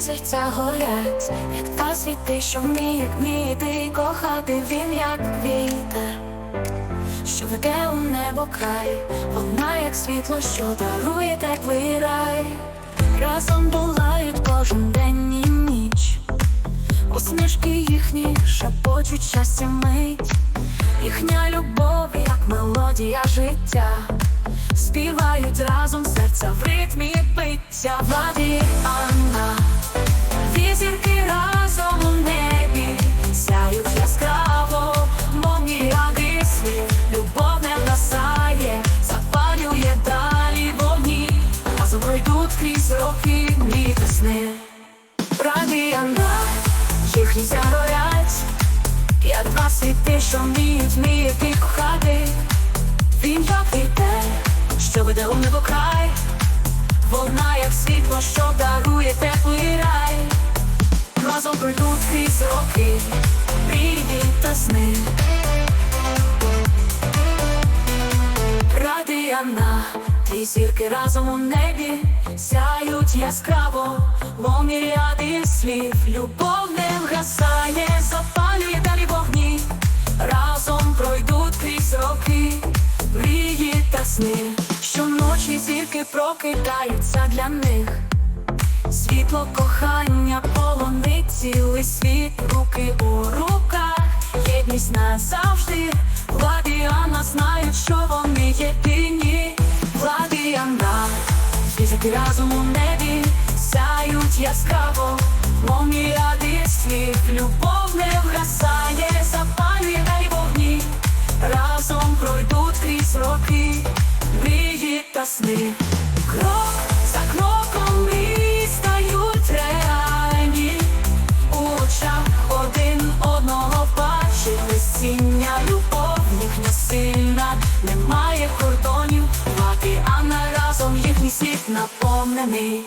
серця горять, та світи, що вміє, вміє ти кохати він, як вітер, що веде у небо край, вона як світло, що дарує теплий рай, разом долають кожен день і ніч, усмішки їхні шепочуть щастя мить, їхня любов, як мелодія життя. Співають разом серця в ритмі биття. Владі пройдуть крізь роки мрії та сни. Раді Анна, їхні загорять Як два світи, що вміють, вміють кохати. Він як вітер, що веде у небо край, вона як світло, що дарує теплий рай, разом пройдуть крізь роки, мрії та сни. Радіана, дві зірки разом у небі сяють яскраво, міряди слів, любов не вгасає, запалює далі вогні, разом пройдуть крізь роки, мрії та сни, щоночі зірки прокидаються для них. Світло кохання полонить цілий світ, руки у руках, єдність назавжди. Владіана, фізики разом у небі сяють яскраво, мов міряди слів, любов не вгасає, запалює далі вогні, разом пройдуть крізь роки, мрії та сни. Крок за кроком мрії стають реальні. У очах один одного бачили сіння любов, їхня сильна, немає кордонів, світ наповнений.